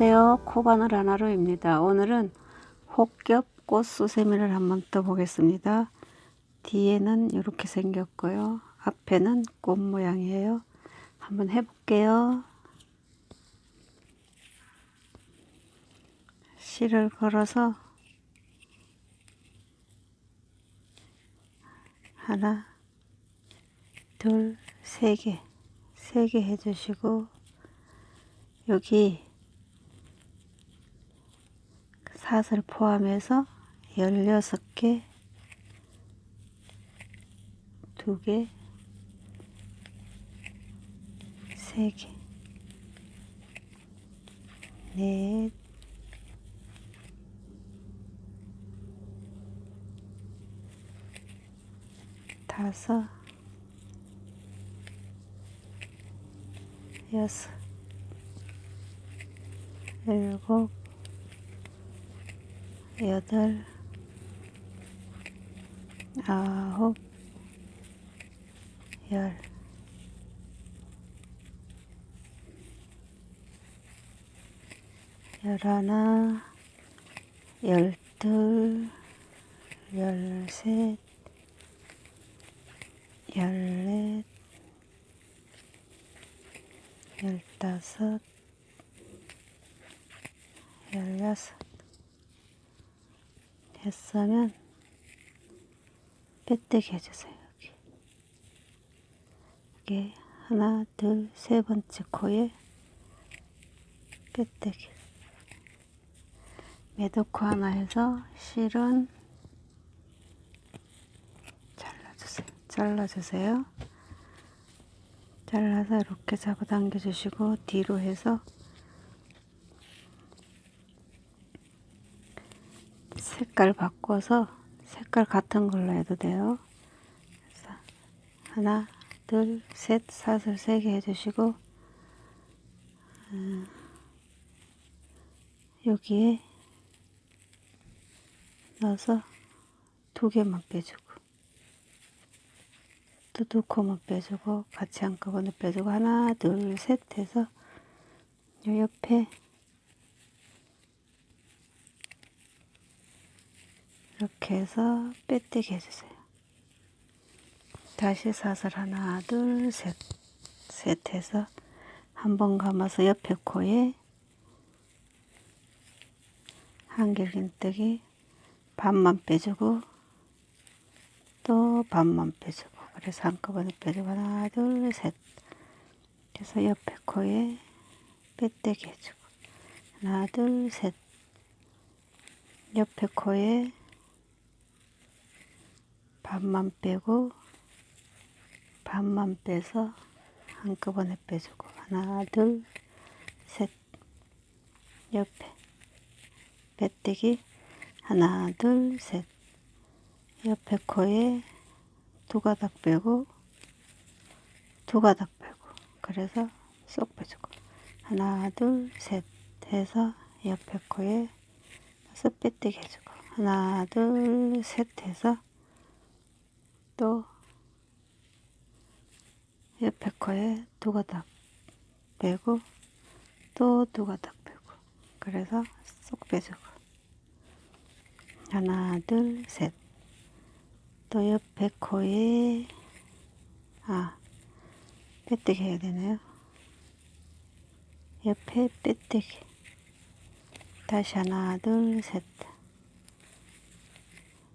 안녕하세요. 코바늘 하나로입니다. 오늘은 혹겹 꽃수세미를 한번 떠보겠습니다. 뒤에는 이렇게 생겼고요. 앞에는 꽃 모양이에요. 한번 해볼게요. 실을 걸어서 하나, 둘, 세 개, 세 개 해주시고 여기 사슬 포함해서 16개, 2개, 3개, 넷, 다섯, 여섯, 일곱, 여덟, 아홉, 열. 열하나, 열둘, 열셋, 열넷, 열다섯, 열여섯. 했으면 빼뜨기 해주세요. 여기. 여기 하나, 둘, 세 번째 코에 빼뜨기. 매도코 하나 해서 실은 잘라주세요. 잘라주세요. 잘라서 이렇게 잡아 당겨 주시고 뒤로 해서 색깔 바꿔서 색깔 같은 걸로 해도 돼요. 하나, 둘, 셋, 사슬 세 개 해주시고 음, 여기에 넣어서 두 개만 빼주고 또 두 코만 빼주고 같이 한꺼번에 빼주고 하나, 둘, 셋 해서 요 옆에 이렇게 해서 빼뜨기 해주세요. 다시 사슬 하나, 둘, 셋, 셋 해서 한 번 감아서 옆에 코에 한길긴뜨기 반만 빼주고 또 반만 빼주고 그래서 한꺼번에 빼주고 하나, 둘, 셋. 그래서 옆에 코에 빼뜨기 해주고 하나, 둘, 셋. 옆에 코에 반만 빼고 반만 빼서 한꺼번에 빼주고. 하나 둘 셋 옆에 빼뜨기. 하나 둘 셋 옆에 코에 두 가닥 빼고 두 가닥 빼고. 그래서 쏙 빼주고. 하나 둘 셋 해서 옆에 코에 쏙 빼뜨기 해주고. 하나 둘 셋 해서 또 옆에 코에 두 가닥 빼고 또 두 가닥 빼고. 그래서 쏙 빼주고. 하나 둘 셋. 또 옆에 코에 아 빼뜨기 해야 되네요? 옆에 빼뜨기. 다시 하나 둘 셋.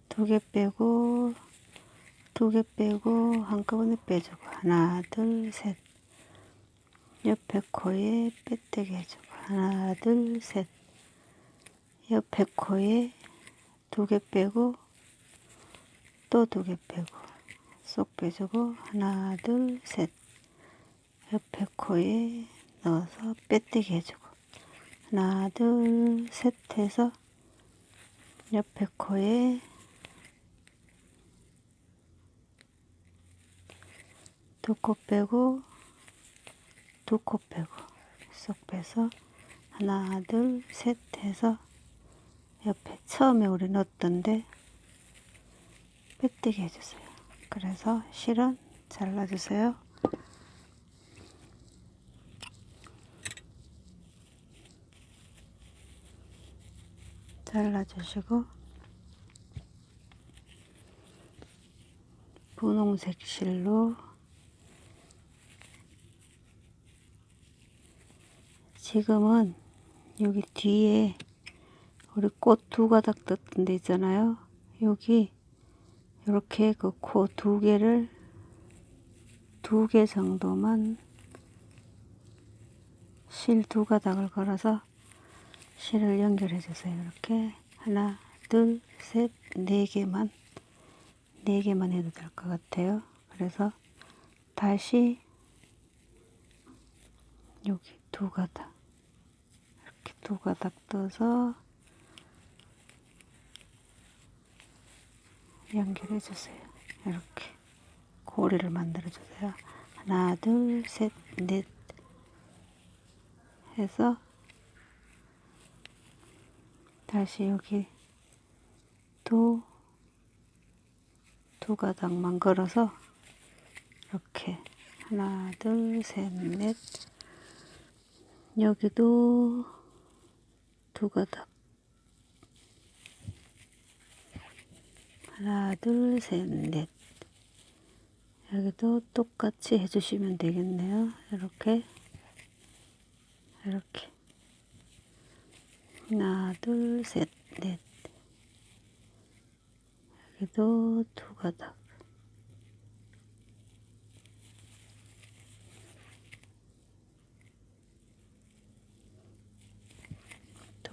두 개 빼고 두 개 빼고 한꺼번에 빼주고. 하나 둘 셋. 옆에 코에 빼뜨기 해주고. 하나 둘 셋. 옆에 코에 두 개 빼고 또 두 개 빼고 쏙 빼주고. 하나 둘 셋. 옆에 코에 넣어서 빼뜨기 해주고. 하나 둘 셋 해서 옆에 코에 두 코 빼고 두 코 빼고 쏙 빼서 하나 둘 셋 해서 옆에 처음에 우리 넣었던데 빼뜨기 해주세요. 그래서 실은 잘라주세요. 잘라주시고 분홍색 실로 지금은 여기 뒤에 우리 꽃 두 가닥 떴던 데 있잖아요. 여기 이렇게 그 코 두 개를 두 개 정도만 실 두 가닥을 걸어서 실을 연결해 주세요. 이렇게 하나, 둘, 셋, 네 개만 네 개만 해도 될 것 같아요. 그래서 다시 여기 두 가닥 두 가닥 떠서 연결해 주세요. 이렇게 고리를 만들어 주세요. 하나, 둘, 셋, 넷 해서 다시 여기 또 두 가닥만 걸어서 이렇게 하나, 둘, 셋, 넷 여기도 두 가닥. 하나, 둘, 셋, 넷. 여기도 똑같이 해주시면 되겠네요. 이렇게. 이렇게. 하나, 둘, 셋, 넷. 여기도 두 가닥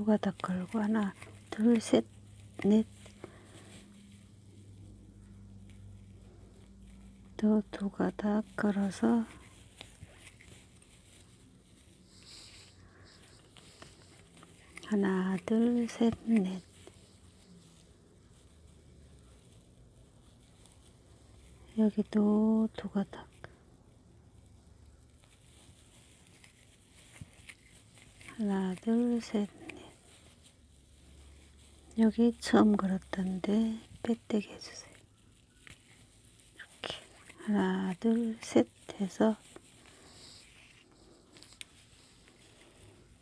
두 가닥 걸고 하나, 둘, 셋, 넷 또 두 가닥 걸어서 하나, 둘, 셋, 넷. 여기도 두 가닥. 하나, 둘, 셋, 넷. 여기 처음 걸었던데 빼떼기 해주세요. 이렇게 하나, 둘, 셋 해서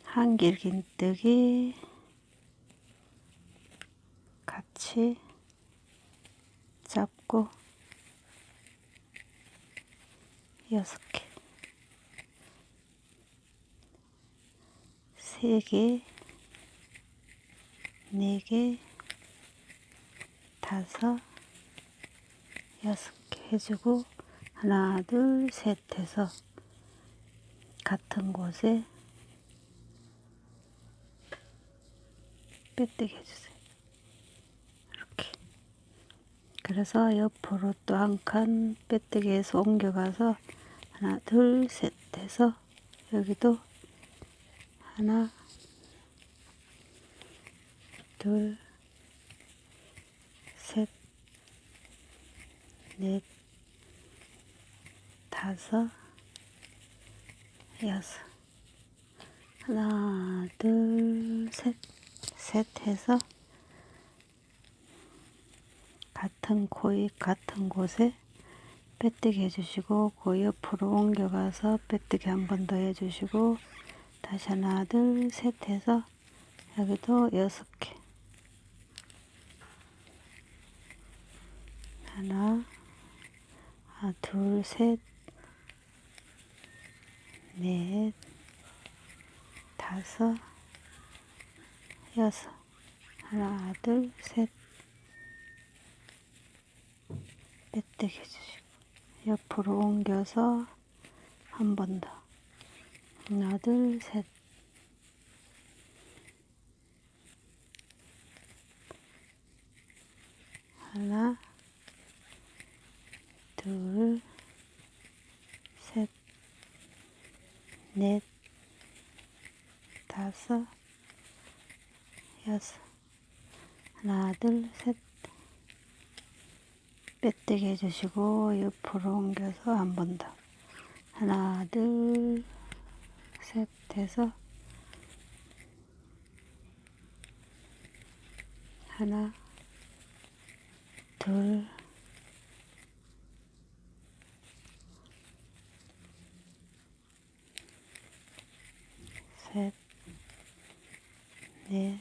한길긴뜨기 같이 잡고 여섯 개, 세 개, 네 개, 다섯, 여섯 개 해주고 하나, 둘, 셋 해서 같은 곳에 빼뜨기 해주세요. 이렇게. 그래서 옆으로 또 한 칸 빼뜨기해서 옮겨가서 하나, 둘, 셋 해서 여기도 하나, 둘, 셋, 넷, 다섯, 여섯. 하나, 둘, 셋. 셋 해서 같은 코에 같은 곳에 빼뜨기 해주시고 그 옆으로 옮겨가서 빼뜨기 한 번 더 해주시고 다시 하나 둘 셋 해서 여기도 여섯 개 하나 아, 둘, 셋, 넷, 다섯, 여섯. 하나 둘 셋. 빼뜨기 해주시고. 옆으로 옮겨서 한 번 더. 하나 둘 셋. 하나 둘 셋 넷 다섯 여섯. 하나 둘 셋. 빼뜨기 해주시고 옆으로 옮겨서 한 번 더. 하나 둘 셋 해서 하나 둘 셋, 넷,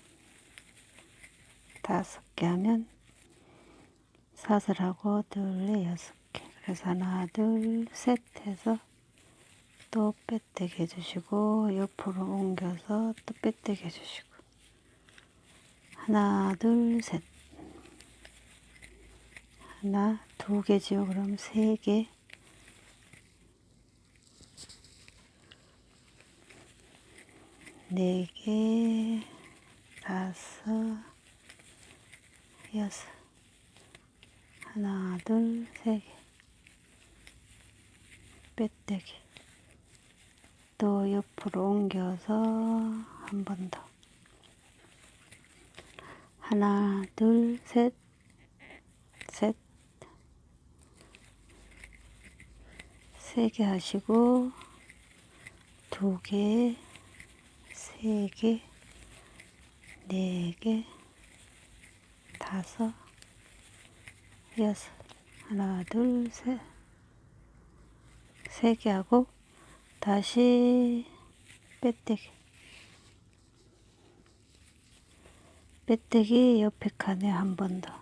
개 하면 사슬하고 둘에 여섯 개. 그래서 하나 둘 셋 해서 또 빼뜨기 해주시고 옆으로 옮겨서 또 빼뜨기 해주시고. 하나 둘 셋. 하나 두 개지요 그럼 세 개 네 개, 다섯, 여섯, 하나, 둘, 세 개, 빼떼기, 또 옆으로 옮겨서 한 번 더, 하나, 둘, 셋, 셋, 세 개 하시고, 두 개, 세 개, 네 개, 다섯, 여섯, 하나, 둘, 셋, 세개 하고, 다시 빼떼기. 빼떼기 옆에 칸에 한 번 더.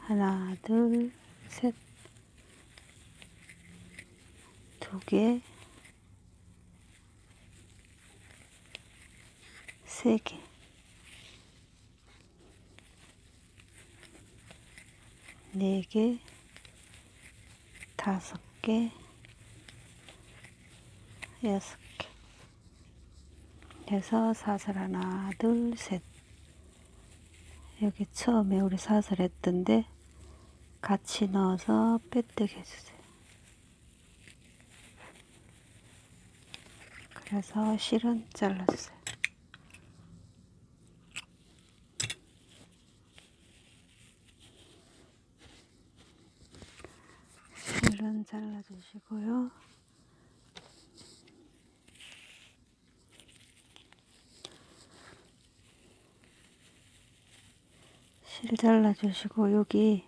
하나, 둘, 셋, 두 개, 세 개, 네 개, 다섯 개, 여섯 개. 해서 사슬 하나, 둘, 셋. 여기 처음에 우리 사슬 했던데 같이 넣어서 빼뜨기 해주세요. 그래서 실은 잘라주세요. 실은 잘라주시고요. 실 잘라주시고 여기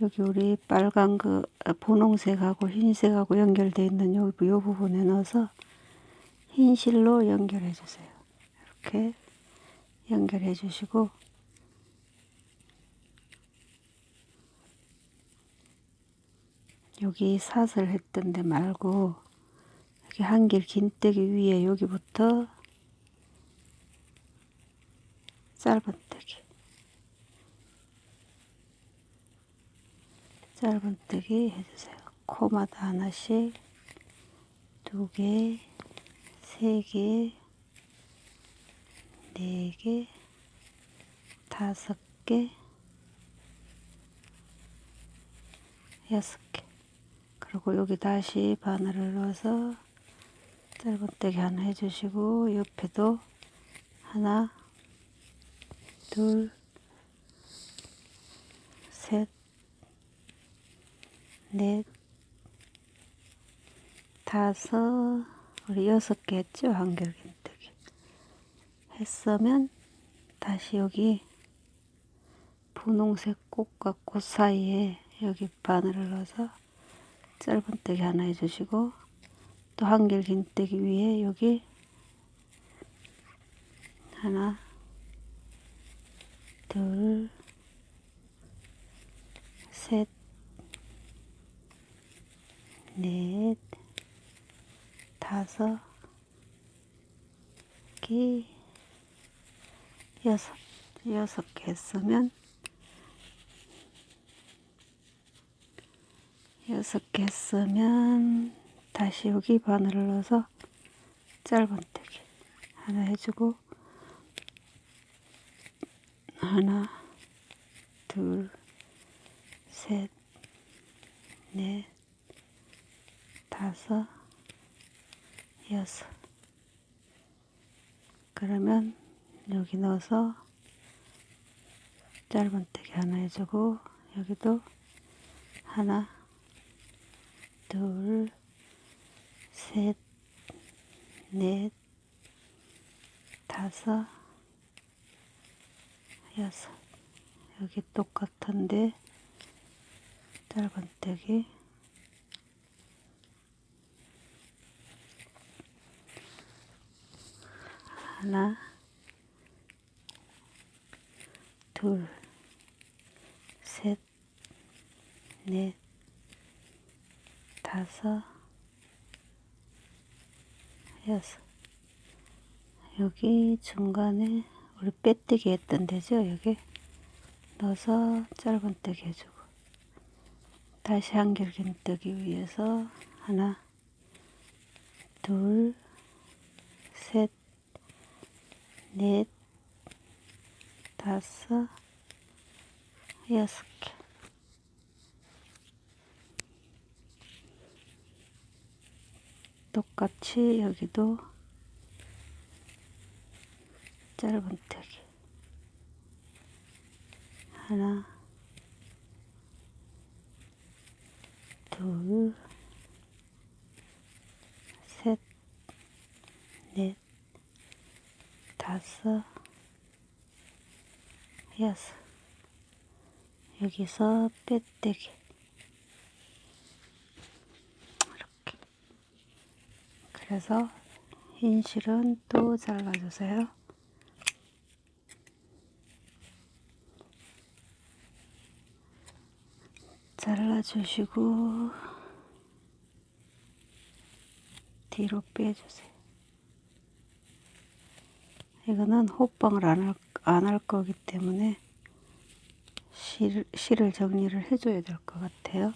여기 우리 빨간 그 아, 분홍색하고 흰색하고 연결되어 있는 요, 요 부분에 넣어서 흰 실로 연결해 주세요. 이렇게 연결해 주시고 여기 사슬 했던 데 말고 여기 한길 긴뜨기 위에 여기부터 짧은뜨기 짧은뜨기 해주세요. 코마다 하나씩 두 개, 세 개, 네 개, 다섯 개, 여섯 개. 그리고 여기 다시 바늘을 넣어서 짧은뜨기 하나 해주시고 옆에도 하나, 둘, 셋, 넷, 다섯, 우리 여섯 개 했죠? 한결긴뜨기. 했으면 다시 여기 분홍색 꽃과 꽃 사이에 여기 바늘을 넣어서 짧은뜨기 하나 해주시고 또 한결긴뜨기 위에 여기 하나, 둘, 셋, 넷, 다섯, 개, 여섯, 여섯 개 했으면 여섯 개 했으면 다시 여기 바늘을 넣어서 짧은뜨기 하나 해주고 하나, 둘, 셋, 넷, 다섯, 여섯. 그러면 여기 넣어서 짧은뜨기 하나 해주고 여기도 하나, 둘, 셋, 넷, 다섯, 여섯. 여기 똑같은데 짧은뜨기 하나, 둘, 셋, 넷, 다섯, 여섯. 여기 중간에 우리 빼뜨기 했던 데죠, 여기. 넣어서 짧은뜨기 해주고. 다시 한결긴 뜨기 위해서 하나, 둘, 셋, 넷, 다섯, 여섯 개. 똑같이 여기도 짧은뜨기 하나, 둘, 셋, 넷, 다섯, 여섯. 여기서 빼뜨기. 이렇게. 그래서 흰 실은 또 잘라주세요. 잘라주시고 뒤로 빼주세요. 이거는 호빵을 안 할, 안할 거기 때문에 실, 실을 정리를 해줘야 될 것 같아요.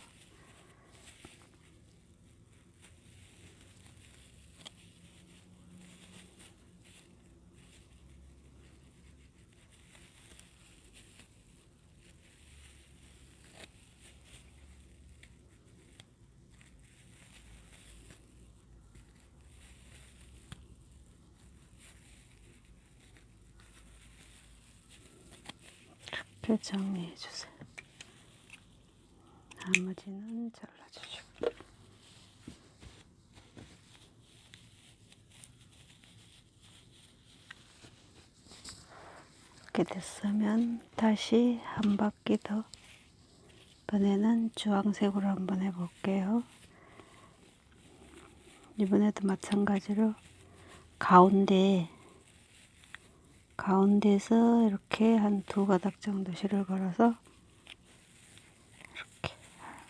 이렇게 정리해 주세요. 나머지는 잘라 주시고. 이렇게 됐으면 다시 한 바퀴 더 이번에는 주황색으로 한번 해볼게요. 이번에도 마찬가지로 가운데 가운데서 이렇게 한 두 가닥 정도 실을 걸어서 이렇게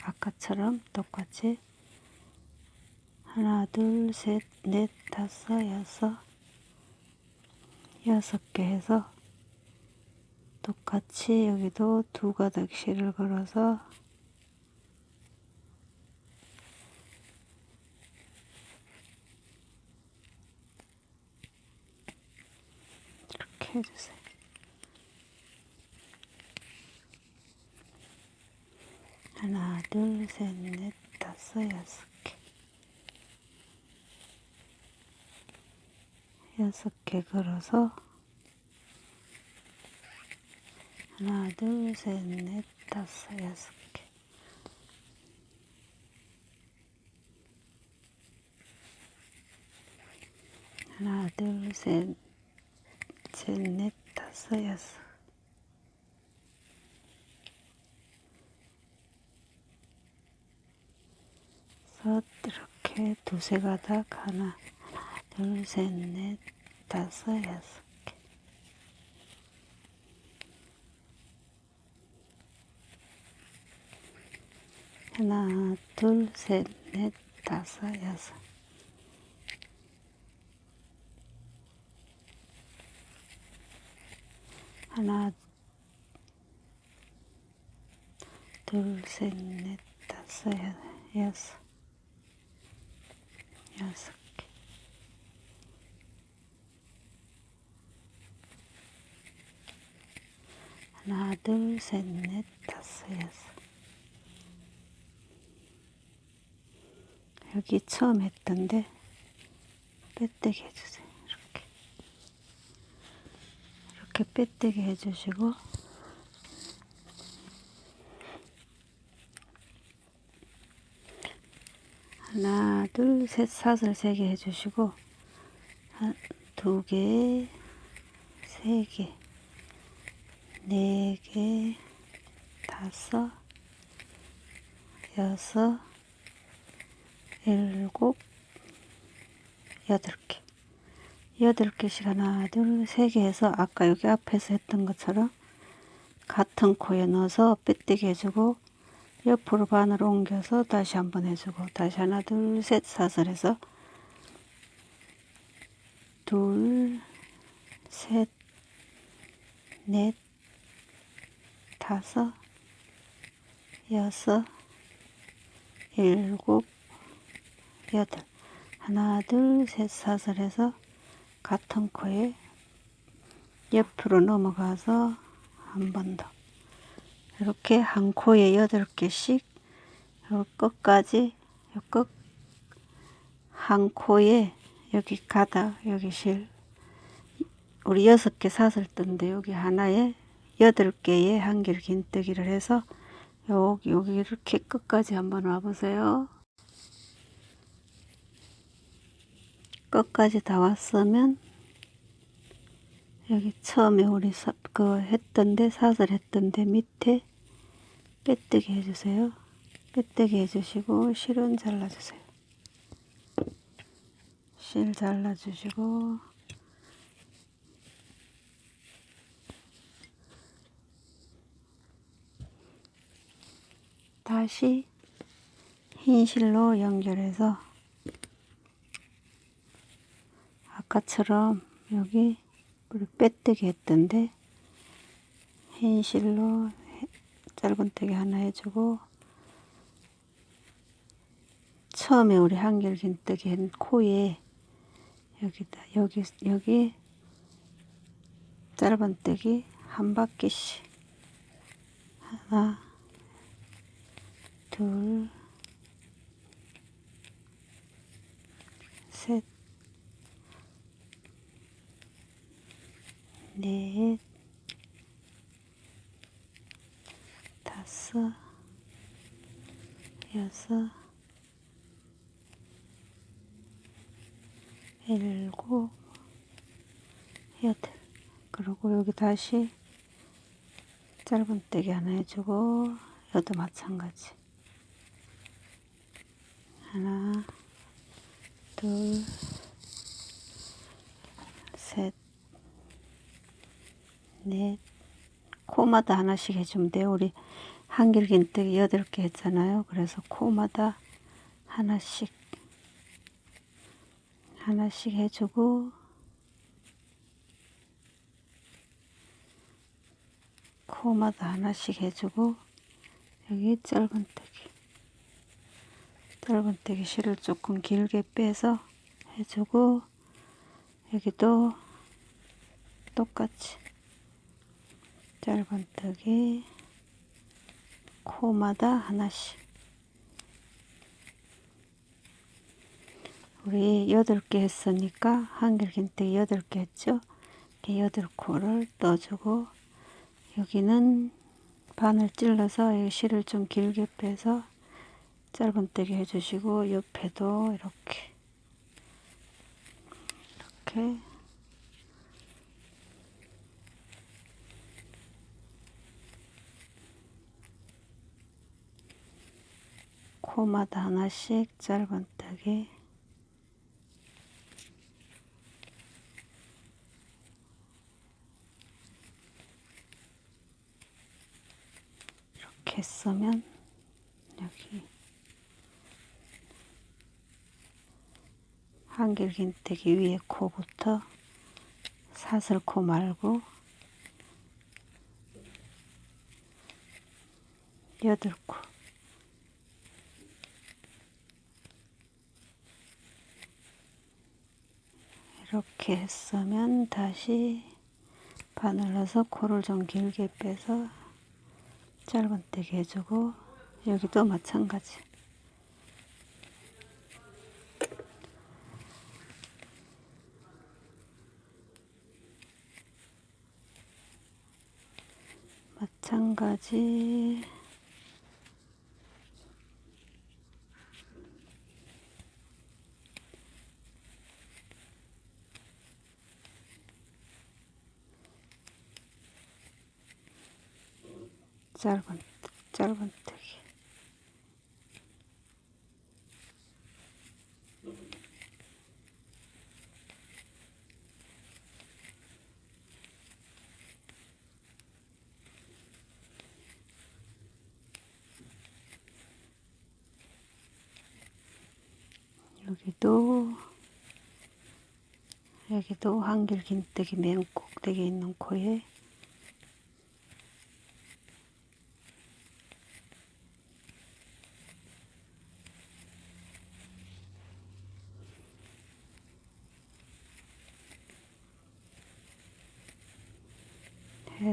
아까처럼 똑같이 하나 둘 셋 넷 다섯 여섯 여섯 개 해서 똑같이 여기도 두 가닥 실을 걸어서 이렇게 해주세요. 하나, 둘, 셋, 넷, 다섯, 여섯 개. 여섯 개 걸어서 하나, 둘, 셋, 넷, 다섯, 여섯 개. 하나, 둘, 셋, 셋, 넷, 다섯, 여섯. 그래서 이렇게 두세 가닥 하나, 하나, 둘, 셋, 넷, 다섯, 여섯 개. 하나, 둘, 셋, 넷, 다섯, 여섯. 하나, 둘, 셋, 넷, 다섯, 여- 여섯. 여섯 개. 하나, 둘, 셋, 넷, 다섯, 여섯. 여기 처음 했던데 빼뜨기 해주세요. 이렇게. 이렇게 빼뜨기 해주시고 하나, 둘, 셋, 사슬 세 개 해주시고 한, 두 개, 세 개, 네 개, 다섯, 여섯, 일곱, 여덟 개. 여덟 개씩 하나, 둘, 세 개 해서 아까 여기 앞에서 했던 것처럼 같은 코에 넣어서 빼뜨기 해주고 옆으로 반을 옮겨서 다시 한번 해주고 다시 하나 둘 셋 사슬해서. 둘 셋 넷 다섯 여섯 일곱 여덟. 하나 둘 셋 사슬해서 같은 코에 옆으로 넘어가서 한 번 더 이렇게 한 코에 여덟 개씩 요 끝까지 요 끝 한 코에 여기 가닥 여기 실 우리 여섯 개 사슬 뜬데 여기 하나에 여덟 개의 한길 긴뜨기를 해서 여기 여기 이렇게 끝까지 한번 와보세요. 끝까지 다 왔으면 여기 처음에 우리 사, 그 했던데 사슬 했던데 밑에 빼뜨기 해주세요. 빼뜨기 해주시고 실은 잘라주세요. 실 잘라주시고 다시 흰 실로 연결해서 아까처럼 여기 우리 빼뜨기 했던데 흰 실로 짧은 뜨기 하나 해주고 처음에 우리 한결 긴뜨기 한 코에 여기다 여기 여기 짧은 뜨기 한 바퀴씩 하나 둘 셋, 넷, 다섯, 여섯, 일곱, 여덟. 그리고 여기 다시 짧은뜨기 하나 해주고 여도 마찬가지. 하나, 둘, 셋, 넷. 코마다 하나씩 해주면 돼요. 우리 한길 긴뜨기 여덟 개 했잖아요. 그래서 코마다 하나씩 하나씩 해주고 코마다 하나씩 해주고 여기 짧은뜨기 짧은뜨기 실을 조금 길게 빼서 해주고 여기도 똑같이 짧은뜨기 코마다 하나씩. 우리 여덟 개 했으니까 한길 긴뜨기 여덟 개 했죠? 이렇게 여덟 코를 떠주고 여기는 반을 찔러서 이 실을 좀 길게 빼서 짧은뜨기 해주시고 옆에도 이렇게. 이렇게 코마다 하나씩 짧은뜨기 이렇게 쓰면 여기 한길 긴뜨기 위에 코부터 사슬코 말고 여덟 코 이렇게 했으면 다시 바늘러서 코를 좀 길게 빼서 짧은뜨기 해주고 여기도 마찬가지. 마찬가지 짧은 짧은 뜨기 여기도 여기도 한길긴뜨기 맨 꼭대기에 있는 코에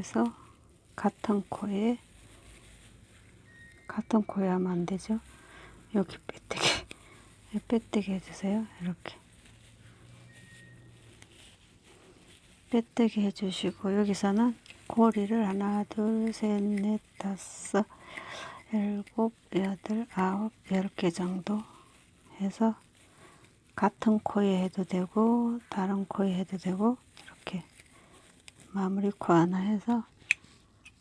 해서 같은 코에 같은 코에 하면 안 되죠. 여기 빼뜨기 빼뜨기 해주세요. 이렇게 빼뜨기 해주시고 여기서는 고리를 하나 둘셋넷 다섯 일곱 여덟 아홉 열 개 정도 해서 같은 코에 해도 되고 다른 코에 해도 되고 마무리 코 하나 해서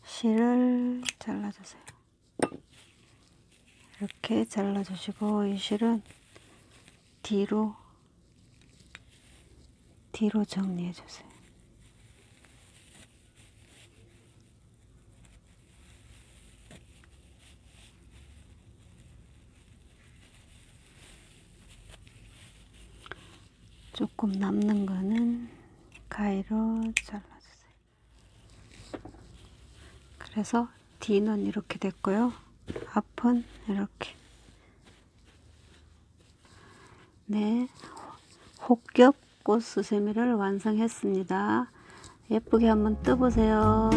실을 잘라주세요. 이렇게 잘라주시고 이 실은 뒤로 뒤로 정리해 주세요. 조금 남는 거는 가위로 잘라주세요. 그래서 뒤는 이렇게 됐고요. 앞은 이렇게. 네, 혹겹 꽃수세미를 완성했습니다. 예쁘게 한번 떠보세요.